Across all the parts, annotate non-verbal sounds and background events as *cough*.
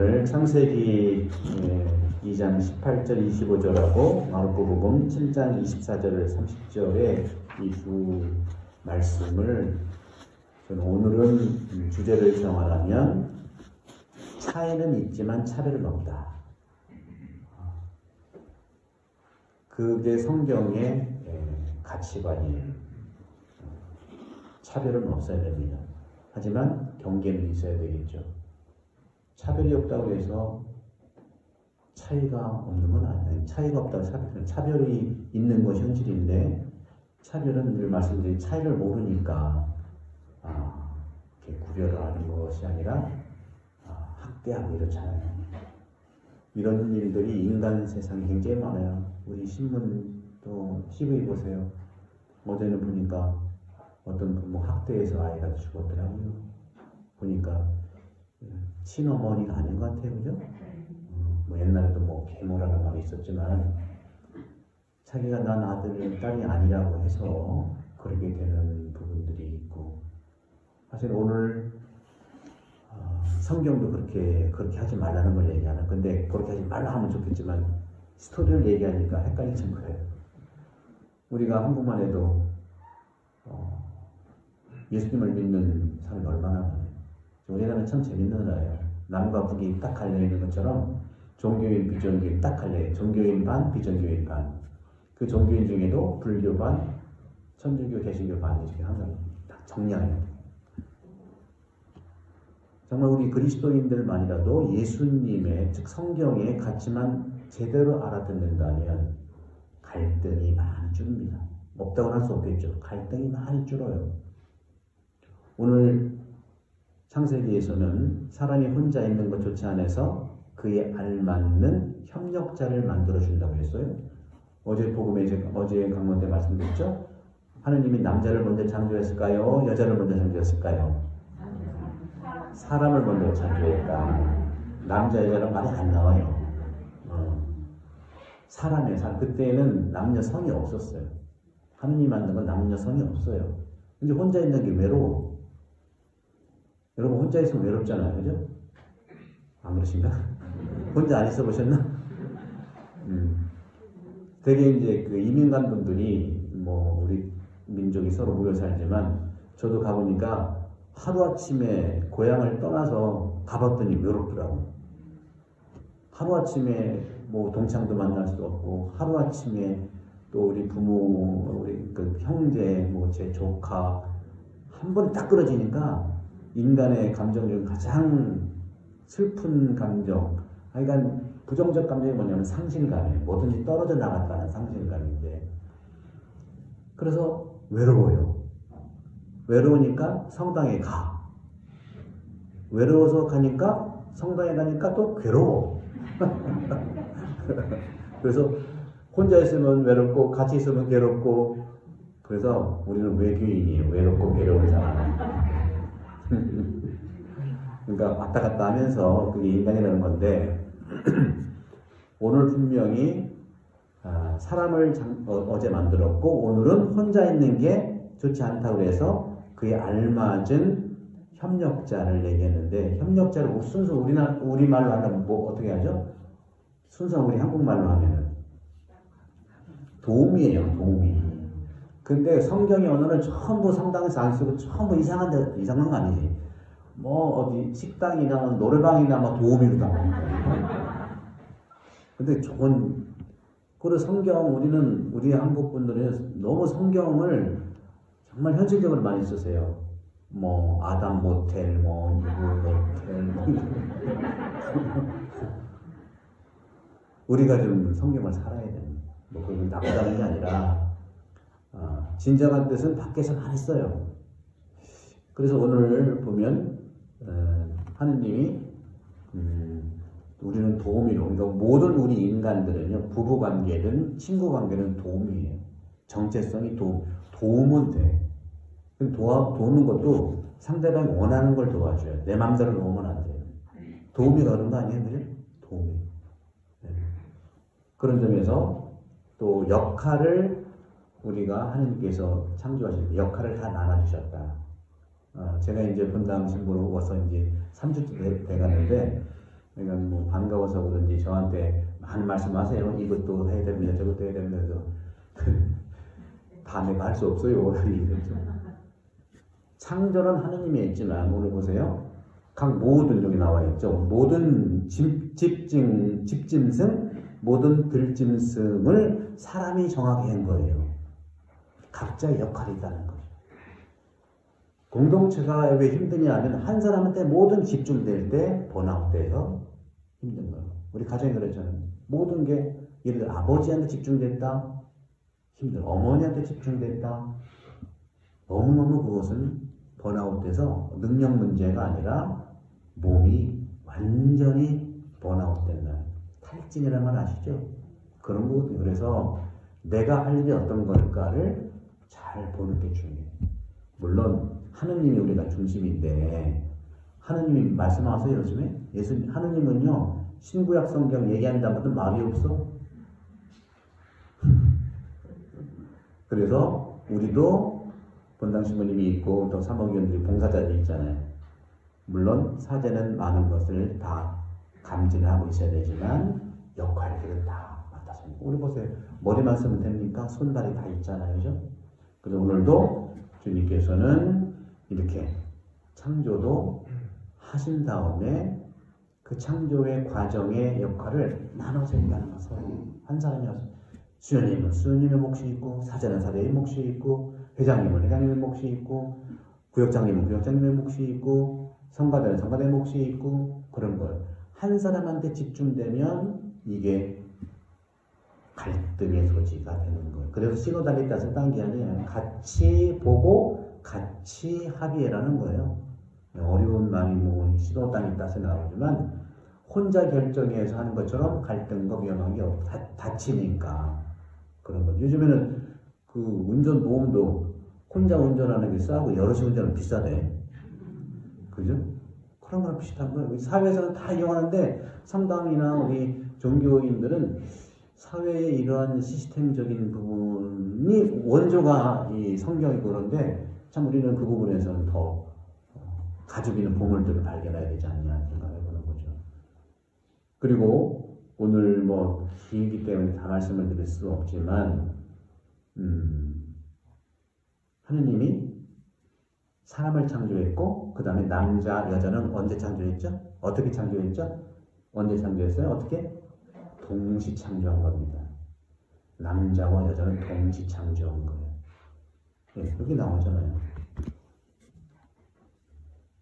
오늘 창세기 2장 18절 25절하고 마르코복음 7장 24절 30절의 이두 말씀을 저는 오늘은 주제를 정하라면 차이는 있지만 차별은 없다. 그게 성경의 가치관이에요. 차별은 없어야 됩니다. 하지만 경계는 있어야 되겠죠. 차별이 없다고 해서 차이가 없는 건 아니에요. 차이가 없다고 차별, 차별이 있는 것이 현실인데 차별은 늘 말씀드린 차이를 모르니까 아, 이렇게 구별을 하는 것이 아니라 아, 학대하고 이렇잖아요. 이런 일들이 인간 세상에 굉장히 많아요. 우리 신문도 CV 보세요. 어제는 보니까 어떤 부모 학대해서 아이가 죽었더라고요. 보니까 친어머니가 아닌 것 같아요, 그죠? 음, 뭐 옛날에도 뭐 계모라는 말이 있었지만 자기가 난 아들, 딸이 아니라고 해서 그렇게 되는 부분들이 있고 사실 오늘 어, 성경도 그렇게 그렇게 하지 말라는 걸 얘기하는 근데 그렇게 하지 말라 하면 좋겠지만 스토리를 얘기하니까 헷갈리는 거예요. 우리가 한국만 해도 어, 예수님을 믿는 사람이 얼마나 많아요. 우리나라는 참 재밌는 나라예요. 남과 북이 딱 갈려 있는 것처럼 종교인, 비종교인 딱 갈려요. 종교인 반, 비종교인 반. 그 종교인 중에도 불교 반, 천주교, 개신교 반 이렇게 항상 다 정리해요. 정말 우리 그리스도인들만이라도 예수님의 즉 성경의 가치만 제대로 알아듣는다면 갈등이 많이 줄입니다. 없다고는 할 수 없겠죠. 갈등이 많이 줄어요. 오늘 창세기에서는 사람이 혼자 있는 것 좋지 않아서 그에 알맞는 협력자를 만들어 준다고 했어요. 어제 복음에 어제 강론 때 말씀드렸죠. 하느님이 남자를 먼저 창조했을까요? 여자를 먼저 창조했을까요? 사람을 먼저 창조했다. 남자 여자는 말이 안 나와요. 어. 사람의 사람 그때는 남녀 성이 없었어요. 하느님 만든 건 남녀 성이 없어요. 근데 혼자 있는 게 외로워. 여러분 혼자 있으면 외롭잖아요, 그죠? 안 그러신가? 혼자 안 있어 보셨나? 음. 되게 이제 그 이민 간 분들이 뭐 우리 민족이 서로 모여 살지만 저도 가보니까 하루아침에 고향을 떠나서 가봤더니 외롭더라고. 하루아침에 뭐 동창도 만날 수 없고 하루아침에 또 우리 부모, 우리 그 형제, 뭐 제 조카 한 번에 딱 끊어지니까 인간의 감정 중 가장 슬픈 감정, 그러니까 부정적 감정이 뭐냐면 상실감이에요. 뭐든지 떨어져 나갔다는 상실감인데. 그래서 외로워요. 외로우니까 성당에 가. 외로워서 가니까 성당에 가니까 또 괴로워. *laughs* 그래서 혼자 있으면 외롭고 같이 있으면 괴롭고 그래서 우리는 외교인이에요. 외롭고 괴로운 사람. 그러니까 왔다 갔다 하면서 그게 인간이라는 건데 *clears throat* 오늘 분명히 아, 사람을 어, 제 만들었고 오늘은 혼자 있는 게 좋지 않다고 해서 그에 알맞은 협력자를 얘기했는데 협력자를 순수 우리나 우리 말로 하면 뭐 어떻게 하죠? 순수 우리 한국말로 하면은 도움이에요, 도움이. 근데 성경의 언어는 전부 성당에서 안 쓰고 전부 이상한 데 이상한 거 아니지? 뭐 어디 식당이나 노래방이나 뭐 도우미로 나오는 근데 좋은 그리고 성경 우리는 우리 한국 분들은 너무 성경을 정말 현실적으로 많이 쓰세요. 뭐 아담 모텔, 뭐 이브 모텔. 우리가 좀 성경을 살아야 됩니다. 뭐 그건 나쁘다는 게 아니라 어, 진정한 뜻은 밖에서 많이 써요. 그래서 오늘 보면 어, 하느님이 음, 우리는 도움이로 그러니까 모든 우리 인간들은요 부부 관계든 친구 관계는 도움이에요. 정체성이 도, 도움은 돼. 도와, 도우는 것도 상대방이 원하는 걸 도와줘요. 내 마음대로 도우면 안 돼요. 도움이 그런 거 아니에요? 그죠? 도움이. 네. 그런 점에서 또 역할을 우리가 하나님께서 창조하실 때 역할을 다 나눠주셨다. 어, 제가 이제 분당 신부로 와서 이제 3주째 돼, 가는데 그러니까 뭐 반가워서 그런지 저한테 많은 말씀하세요. 이것도 해야 됩니다. 저것도 해야 됩니다. 그래서 다 내가 할 수 없어요. *laughs* 창조는 하느님이 있지만 오늘 보세요. 각 모든 여기 나와 있죠. 모든 집, 집짐, 집짐승, 모든 들짐승을 사람이 정하게 한 거예요. 각자의 역할이 있다는 거죠. 공동체가 왜 힘드냐 하면 한 사람한테 모든 집중될 때 번아웃돼서 힘든 거예요. 우리 가정이 그랬잖아요. 모든 게 예를 들어 아버지한테 집중됐다. 힘들어. 어머니한테 집중됐다. 너무너무 그것은 번아웃돼서 능력 문제가 아니라 몸이 완전히 번아웃된다. 탈진이라는 말 아시죠? 그런 거거든요. 그래서 내가 할 일이 어떤 걸까를 잘 보는 게 중요해요. 물론 하느님이 우리가 중심인데 하느님이 말씀하세요 요즘에 예수 하느님은요 신구약 성경 얘기한다고도 말이 없어. *laughs* 그래서 우리도 본당 신부님이 있고 또 사모위원들이 봉사자들이 있잖아요. 물론 사제는 많은 것을 다 감지하고 있어야 되지만 역할들은 다 맡아서 우리 보세요 머리만 쓰면 됩니까? 손발이 다 있잖아요, 그죠? 그래서 오늘도 주님께서는 이렇게 창조도 하신 다음에 그 창조의 과정의 역할을 나눠서 얘기하는 거예요. 한 사람이 와서 수녀님은 수녀님의 몫이 있고 사제는 사제의 몫이 있고 회장님은 회장님의 몫이 있고 구역장님은 구역장님의 몫이 있고 성가대는 성가대의 몫이 있고 그런 거예요. 한 사람한테 집중되면 이게 갈등의 소지가 되는 거예요. 그래서 신호단이 따서 딴게 아니에요. 같이 보고 같이 합의해라는 거예요. 어려운 말이 뭐 신호단이 따서 나오지만 혼자 결정해서 하는 것처럼 갈등과 위험한 게 없, 다, 다치니까 그런 거. 요즘에는 그 운전 보험도 혼자 운전하는 게 싸고 여럿이 운전은 비싸대. 그죠? 그런 거랑 비슷한 거예요. 사회에서는 다 이용하는데 상당히나 우리 종교인들은 사회의 이러한 시스템적인 부분이 원조가 이 성경이고 그런데 참 우리는 그 부분에서는 더 어, 가지고 있는 보물들을 발견해야 되지 않냐 생각해 보는 거죠. 그리고 오늘 뭐 길기 때문에 다 말씀을 드릴 수 없지만 음, 하느님이 사람을 창조했고 그 다음에 남자 여자는 언제 창조했죠? 어떻게 창조했죠? 언제 창조했어요? 어떻게? 동시 창조한 겁니다. 남자와 여자는 동시 창조한 거예요. 네, 여기 나오잖아요.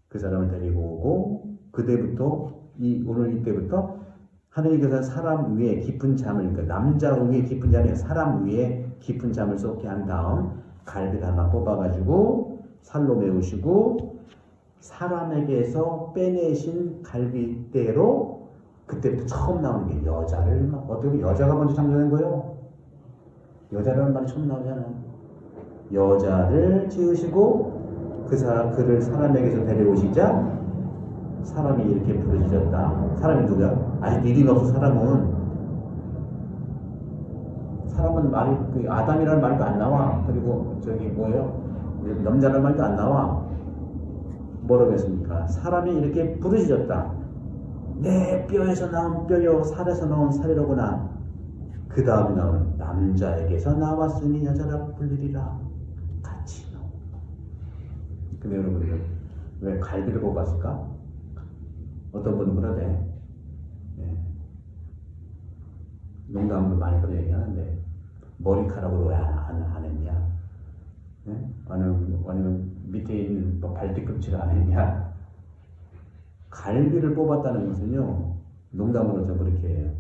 그 사람을 데리고 오고 그때부터 이 오늘 이때부터 하나님께서 사람 위에 깊은 잠을 그러니까 남자 위에 깊은 잠이 사람 위에 깊은 잠을 쏟게 한 다음 갈비 하나 뽑아가지고 살로 메우시고 사람에게서 빼내신 갈비대로 그때부터 처음 나오는 게 여자를 막 어떻게 보면 여자가 먼저 창조된 거예요. 여자라는 말이 처음 나오잖아요. 여자를 지으시고 그 사람 그를 사람에게서 데려오시자 사람이 이렇게 부르짖었다. 사람이 누구야? 아직 이름이 없어 사람은 사람은 말이 그 아담이라는 말도 안 나와. 그리고 저기 뭐예요? 남자라는 말도 안 나와. 뭐라고 했습니까? 사람이 이렇게 부르짖었다. 내 뼈에서 나온 뼈요 살에서 나온 살이로구나. 그 다음에 나오는 남자에게서 나왔으니 여자라 불리리라. 같이 나옵니다. 근데 여러분들 왜 갈비를 뽑았을까? 어떤 분은 그러대. 예. 농담으로 많이 그런 얘기 하는데 머리카락으로 왜안 안 했냐? 예? 아니면, 아니면 밑에 있는 뭐 발뒤꿈치를 안 했냐? 갈비를 뽑았다는 것은요, 농담으로 저 그렇게 해요.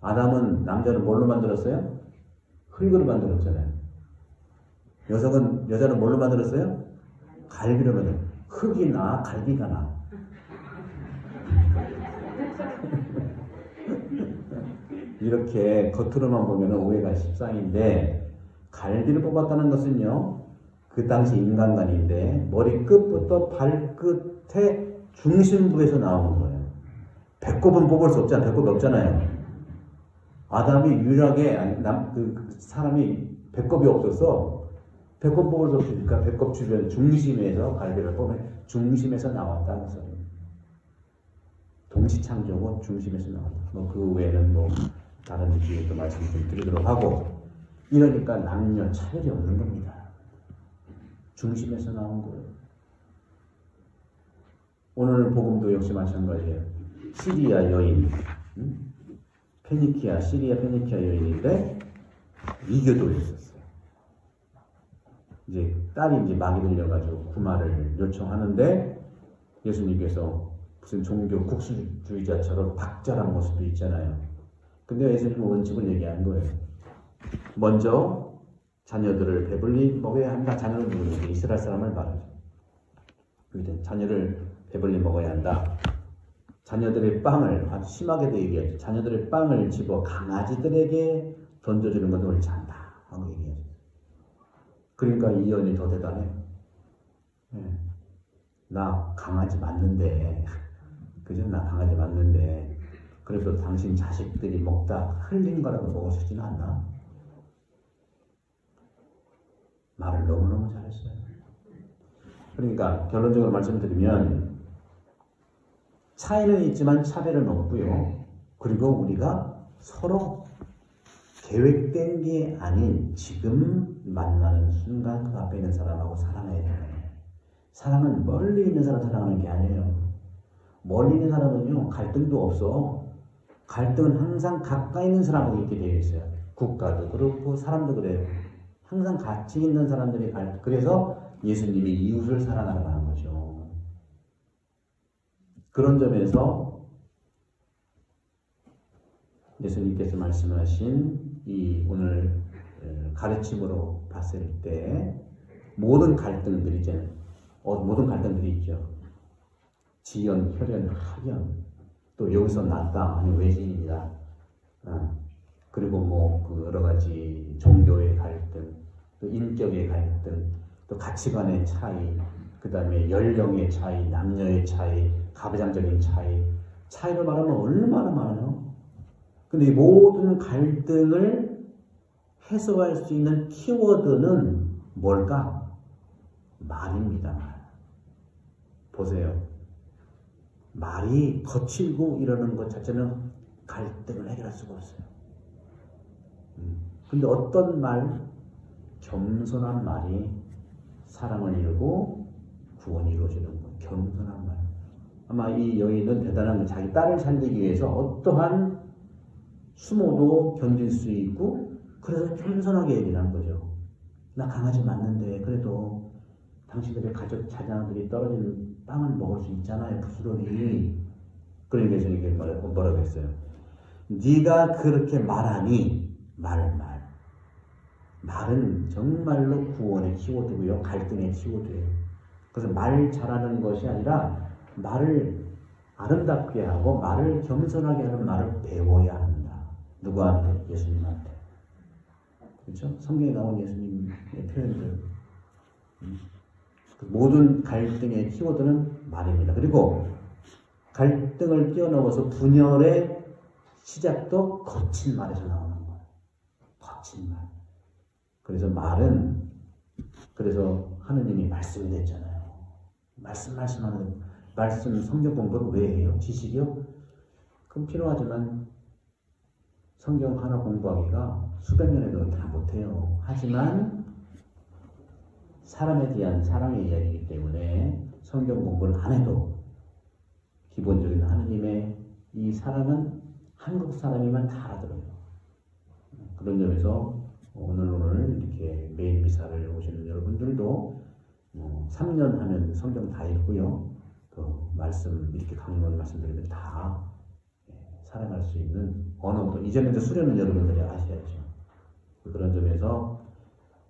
아담은 남자는 뭘로 만들었어요? 흙으로 만들었잖아요. 여성은, 여자는 뭘로 만들었어요? 갈비로 만들었어요. 흙이 나, 갈비가 나. *laughs* 이렇게 겉으로만 보면 오해가 십상인데, 갈비를 뽑았다는 것은요, 그 당시 인간관인데, 머리 끝부터 발끝에 중심부에서 나오는 거예요. 배꼽은 뽑을 수 없잖아요. 배꼽이 없잖아요. 아담이 유일하게, 아니, 남, 그, 사람이 배꼽이 없어서, 배꼽 뽑을 수 없으니까 배꼽 주변 중심에서 갈비를 뽑으면 중심에서 나왔다는 소리예요. 동시 창조고 중심에서 나온다. 뭐 그 외에는 뭐 다른 뒤에 또 말씀 좀 드리도록 하고 이러니까 남녀 차별이 없는 겁니다. 중심에서 나온 거예요. 오늘 복음도 역시 마찬가지예요. 시리아 여인, 음? 페니키아, 시리아 페니키아 여인인데 이교도에 있었어요. 이제 딸이 이제 막이 들려가지고 구마를 요청하는데 예수님께서 무슨 종교 국수주의자처럼 박절한 모습도 있잖아요. 근데 예수님은 원칙을 얘기한 거예요. 먼저 자녀들을 배불리 먹어야 한다. 자녀는 누구냐? 이스라엘 사람을 말하죠. 그때 자녀를 배불리 먹어야 한다. 자녀들의 빵을 아주 심하게도 얘기하죠. 자녀들의 빵을 집어 강아지들에게 던져주는 것은 옳지 않다. 하고 얘기하죠. 그러니까 이 연이 더 대단해. 예. 나 강아지 맞는데, 그죠? 나 강아지 맞는데, 그래도 당신 자식들이 먹다 흘린 거라도 있지는 않나? 말을 너무너무 잘했어요. 그러니까 결론적으로 말씀드리면 차이는 있지만 차별은 없고요. 그리고 우리가 서로 계획된 게 아닌 지금 만나는 순간 그 앞에 있는 사람하고 사랑해야 돼요. 사랑은 멀리 있는 사람 사랑하는 게 아니에요. 멀리 있는 사람은요 갈등도 없어. 갈등은 항상 가까이 있는 사람하고 있게 되어 있어요. 국가도 그렇고 사람도 그래요. 항상 같이 있는 사람들이 갈 그래서 예수님이 이웃을 사랑하라고 하는 거죠. 그런 점에서 예수님께서 말씀하신 이 오늘 어, 가르침으로 봤을 때 모든 갈등들이 이제 어, 모든 갈등들이 있죠. 지연, 혈연, 학연 또 여기서 났다 아니 외지인이다. 어, 그리고 뭐 그 여러 가지 종교의 갈등, 또 인격의 갈등, 또 가치관의 차이, 그 다음에 연령의 차이, 남녀의 차이, 가부장적인 차이, 차이를 말하면 얼마나 많아요. 근데 이 모든 갈등을 해소할 수 있는 키워드는 뭘까? 말입니다. 말. 보세요. 말이 거칠고 이러는 것 자체는 갈등을 해결할 수가 없어요. 음. 근데 어떤 말, 겸손한 말이 사랑을 이루고 구원이 이루어지는 것. 겸손한 말. 아마 이 여인은 대단한 거 자기 딸을 살리기 위해서 어떠한 수모도 견딜 수 있고 그래서 겸손하게 얘기를 한 거죠. 나 강아지 맞는데 그래도 당신들의 가족 자녀들이 떨어지는 빵은 먹을 수 있잖아요. 부스러기. 그러니까 예수님께 뭐라고 했어요? 네가 그렇게 말하니 말 말. 말은 정말로 구원의 키워드고요. 갈등의 키워드예요. 그래서 말 잘하는 것이 아니라 말을 아름답게 하고 말을 겸손하게 하는 말을 배워야 한다. 누구한테? 예수님한테. 그렇죠? 성경에 나온 예수님의 표현들. 음. 그 모든 갈등의 키워드는 말입니다. 그리고 갈등을 뛰어넘어서 분열의 시작도 거친 말에서 나오는 거예요. 거친 말. 그래서 말은 그래서 하느님이 말씀이 됐잖아요. 말씀 말씀하는 말씀 성경 공부를 왜 해요? 지식이요? 그럼 필요하지만 성경 하나 공부하기가 수백 년에 도 다 못해요. 하지만 사람에 대한 사랑의 이야기이기 때문에 성경 공부를 안 해도 기본적인 하느님의 이 사랑은 한국 사람이면 다 알아들어요. 그런 점에서 오늘 오늘 이렇게 매일 미사를 오시는 여러분들도 뭐 3년 하면 성경 다 읽고요. 또 말씀 이렇게 강론 말씀드리면 다 예, 살아갈 수 있는 언어도 이제는 이제 수련은 여러분들이 아셔야죠. 그런 점에서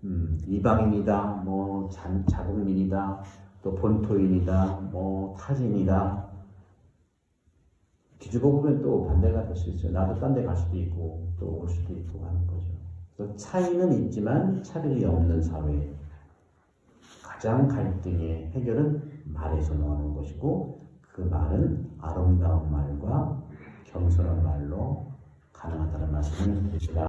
음, 이방인이다, 뭐 자, 자국민이다, 또 본토인이다, 뭐 타진이다. 뒤집어 보면 또 반대가 될 수 있어요. 나도 딴 데 갈 수도 있고 또 올 수도 있고 하는 거죠. 그래서 차이는 있지만 차별이 없는 사회. 가장 갈등의 해결은 말에서 나오는 것이고 그 말은 아름다운 말과 겸손한 말로 가능하다는 말씀을 드립니다.